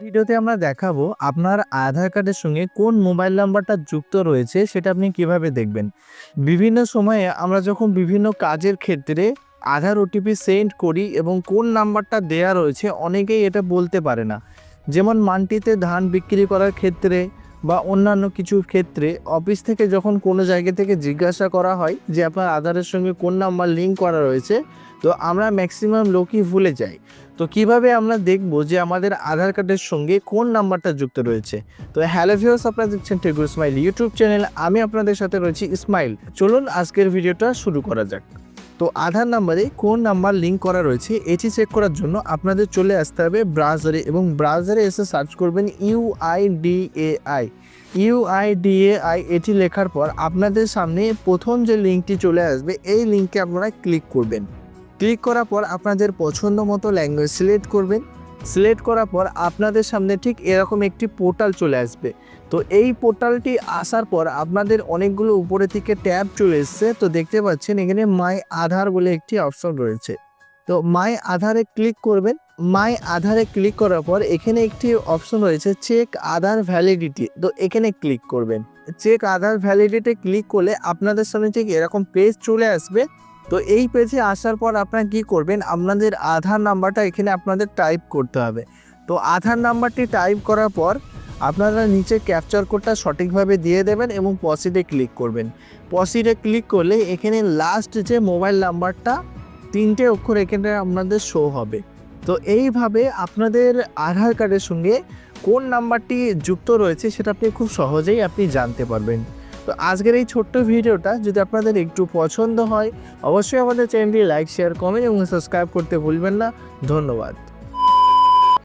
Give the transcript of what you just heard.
ভিডিওতে আমরা দেখাবো আপনার আধার কার্ডের সঙ্গে কোন মোবাইল নাম্বারটা যুক্ত রয়েছে, সেটা আপনি কীভাবে দেখবেন। বিভিন্ন সময়ে আমরা যখন বিভিন্ন কাজের ক্ষেত্রে আধার ওটিপি সেন্ড করি এবং কোন নাম্বারটা দেয়া রয়েছে, অনেকেই এটা বলতে পারে না। যেমন মানটিতে ধান বিক্রি করার ক্ষেত্রে বা অন্যান্য কিছু ক্ষেত্রে অফিস থেকে যখন কোনো জায়গা থেকে জিজ্ঞাসা করা হয় যে আপনার আধারের সঙ্গে কোন নাম্বার লিঙ্ক করা রয়েছে, তো আমরা ম্যাক্সিমাম লোকই ভুলে যাই। তো কীভাবে আমরা দেখব যে আমাদের আধার কার্ডের সঙ্গে কোন নাম্বারটা যুক্ত রয়েছে? তো হ্যালো ভিউয়ার্স, আপনারা দেখছেন টেগুর স্মাইল ইউটিউব চ্যানেল। আমি আপনাদের সাথে রয়েছি ইসমাইল চলুন আজকের ভিডিওটা শুরু করা যাক। তো আধার নাম্বারে কোন নাম্বার লিঙ্ক করা রয়েছে, এটি চেক করার জন্য আপনাদের চলে আসতে হবে ব্রাউজারে এবং ব্রাউজারে এসে সার্চ করবেন ইউআইডিএআই ইউআইডিএআই এটি লেখার পর আপনাদের সামনে প্রথম যে লিঙ্কটি চলে আসবে, এই লিঙ্কে আপনারা ক্লিক করবেন। ক্লিক করার পর আপনাদের পছন্দ মতো ল্যাঙ্গুয়েজ সিলেক্ট করবেন। সিলেক্ট করার পর আপনাদের সামনে ঠিক এরকম একটি পোর্টাল চলে আসবে। তো এই পোর্টালটি আসার পর আপনাদের অনেকগুলো উপরে থেকে ট্যাব চলে এসছে। তো দেখতে পাচ্ছেন এখানে মাই আধার বলে একটি অপশন রয়েছে। তো মাই আধারে ক্লিক করবেন। মাই আধারে ক্লিক করার পর এখানে একটি অপশন রয়েছে চেক আধার ভ্যালিডিটি। তো এখানে ক্লিক করবেন। চেক আধার ভ্যালিডিটি ক্লিক করলে আপনাদের সামনে ঠিক এরকম পেজ চলে আসবে। তো এই পেজে আসার পর আপনারা কি করবেন? আপনাদের আধার নাম্বারটা এখানে আপনাদের টাইপ করতে হবে। তো আধার নাম্বারটি টাইপ করার পর আপনারা নিচে ক্যাপচার কোডটা সঠিকভাবে দিয়ে দেবেন এবং পসিডে ক্লিক করবেন। পসিডে ক্লিক করলে এখানে লাস্ট যে মোবাইল নাম্বারটা তিনটে অক্ষর এখানে আপনাদের শো হবে। তো এইভাবে আপনাদের আধার কার্ডের সঙ্গে কোন নাম্বারটি যুক্ত রয়েছে সেটা আপনি খুব সহজেই আপনি জানতে পারবেন। তো আজকের এই ছোট্ট ভিডিওটা যদি আপনাদের একটু পছন্দ হয়, অবশ্যই আমাদের চ্যানেলটি লাইক শেয়ার কমেন্ট এবং সাবস্ক্রাইব করতে ভুলবেন না। ধন্যবাদ।